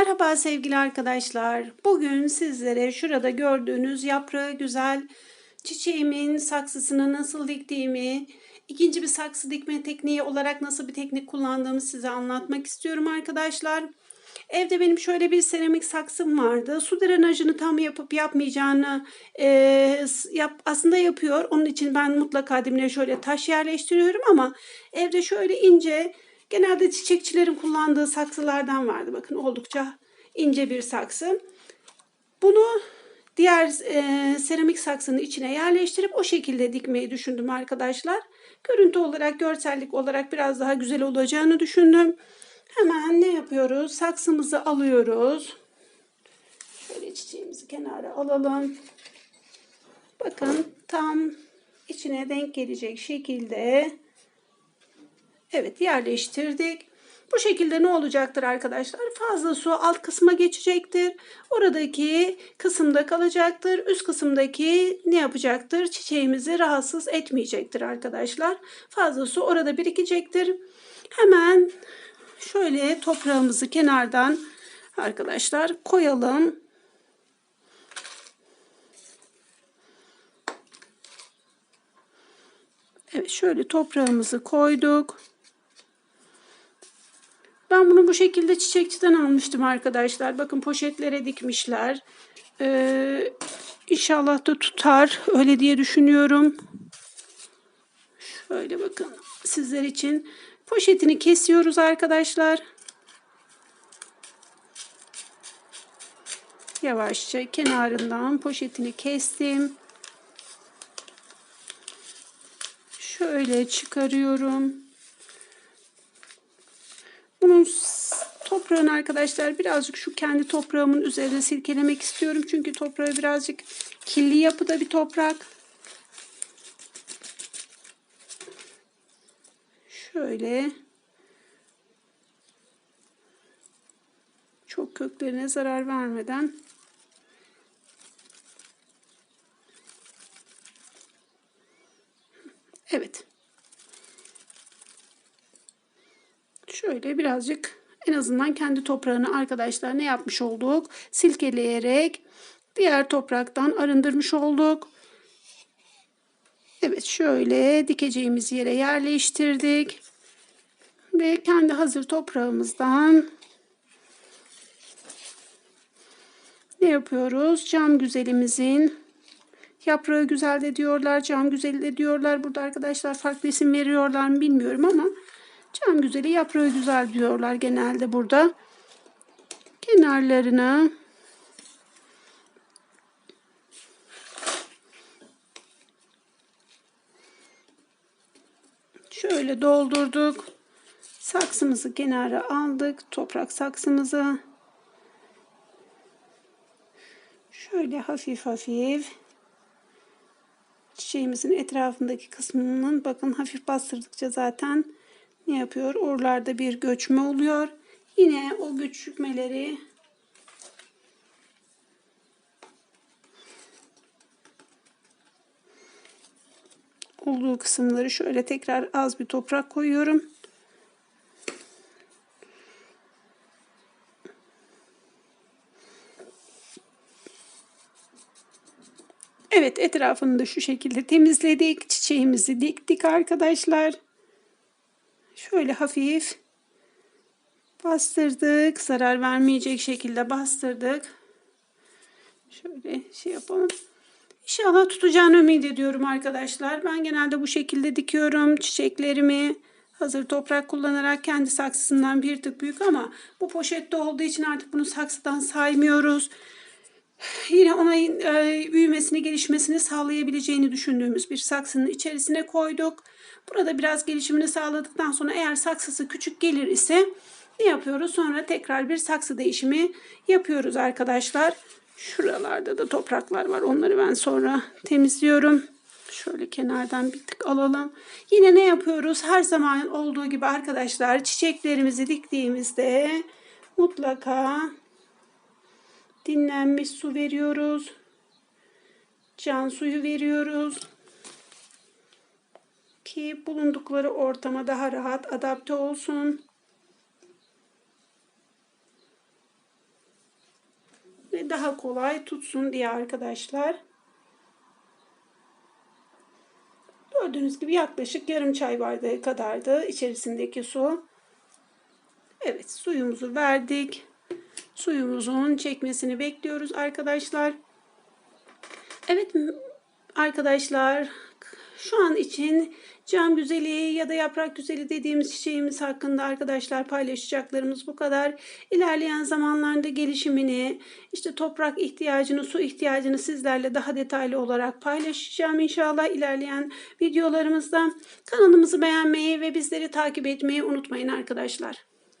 Merhaba sevgili arkadaşlar. Bugün sizlere şurada gördüğünüz yaprağı güzel çiçeğimin saksısını nasıl diktiğimi, ikinci bir saksı dikme tekniği olarak nasıl bir teknik kullandığımı size anlatmak istiyorum arkadaşlar. Evde benim şöyle bir seramik saksım vardı. Su drenajını tam yapıp yapmayacağını e, yap, aslında yapıyor. Onun için ben mutlaka dibine şöyle taş yerleştiriyorum ama evde şöyle ince Genelde çiçekçilerin kullandığı saksılardan vardı. Bakın oldukça ince bir saksı. Bunu diğer e, seramik saksının içine yerleştirip o şekilde dikmeyi düşündüm arkadaşlar. Görüntü olarak, görsellik olarak biraz daha güzel olacağını düşündüm. Hemen ne yapıyoruz? Saksımızı alıyoruz. Şöyle çiçeğimizi kenara alalım. Bakın tam içine denk gelecek şekilde Evet yerleştirdik. Bu şekilde ne olacaktır arkadaşlar? Fazla su alt kısma geçecektir. Oradaki kısımda kalacaktır. Üst kısımdaki ne yapacaktır? Çiçeğimizi rahatsız etmeyecektir arkadaşlar. Fazla su orada birikecektir. Hemen şöyle toprağımızı kenardan arkadaşlar koyalım. Evet şöyle toprağımızı koyduk. Ben bunu bu şekilde çiçekçiden almıştım arkadaşlar. Bakın poşetlere dikmişler. Ee, inşallah da tutar. Öyle diye düşünüyorum. Şöyle bakın sizler için. Poşetini kesiyoruz arkadaşlar. Yavaşça kenarından poşetini kestim. Şöyle çıkarıyorum. Bunun toprağını arkadaşlar birazcık şu kendi toprağımın üzerine silkelemek istiyorum. Çünkü toprağı birazcık kirli yapıda bir toprak. Şöyle çok köklerine zarar vermeden Evet. Şöyle birazcık en azından kendi toprağını arkadaşlar ne yapmış olduk? Silkeleyerek diğer topraktan arındırmış olduk. Evet şöyle dikeceğimiz yere yerleştirdik. Ve kendi hazır toprağımızdan ne yapıyoruz? Cam güzelimizin yaprağı güzel de diyorlar, cam güzeli de diyorlar. Burada arkadaşlar farklı isim veriyorlar mı bilmiyorum ama Cam güzeli yaprağı güzel diyorlar genelde burada. Kenarlarına şöyle doldurduk. Saksımızı kenara aldık. Toprak saksımızı. Şöyle hafif hafif çiçeğimizin etrafındaki kısmının bakın hafif bastırdıkça zaten ne yapıyor? Oralarda bir göçme oluyor. Yine o göçmeleri olduğu kısımları şöyle tekrar az bir toprak koyuyorum. Evet etrafını da şu şekilde temizledik. Çiçeğimizi diktik arkadaşlar. Şöyle hafif bastırdık. Zarar vermeyecek şekilde bastırdık. Şöyle şey yapalım. İnşallah tutacağını ümit ediyorum arkadaşlar. Ben genelde bu şekilde dikiyorum çiçeklerimi. Hazır toprak kullanarak kendi saksısından bir tık büyük ama bu poşette olduğu için artık bunu saksıdan saymıyoruz. Yine ona e, büyümesini, gelişmesini sağlayabileceğini düşündüğümüz bir saksının içerisine koyduk. Burada biraz gelişimini sağladıktan sonra eğer saksısı küçük gelir ise ne yapıyoruz? Sonra tekrar bir saksı değişimi yapıyoruz arkadaşlar. Şuralarda da topraklar var. Onları ben sonra temizliyorum. Şöyle kenardan bir tık alalım. Yine ne yapıyoruz? Her zaman olduğu gibi arkadaşlar çiçeklerimizi diktiğimizde mutlaka dinlenmiş su veriyoruz. Can suyu veriyoruz ki bulundukları ortama daha rahat adapte olsun. daha kolay tutsun diye arkadaşlar. Gördüğünüz gibi yaklaşık yarım çay bardağı kadardı içerisindeki su. Evet suyumuzu verdik. Suyumuzun çekmesini bekliyoruz arkadaşlar. Evet arkadaşlar şu an için cam güzeli ya da yaprak güzeli dediğimiz çiçeğimiz hakkında arkadaşlar paylaşacaklarımız bu kadar. İlerleyen zamanlarda gelişimini, işte toprak ihtiyacını, su ihtiyacını sizlerle daha detaylı olarak paylaşacağım inşallah ilerleyen videolarımızda. Kanalımızı beğenmeyi ve bizleri takip etmeyi unutmayın arkadaşlar.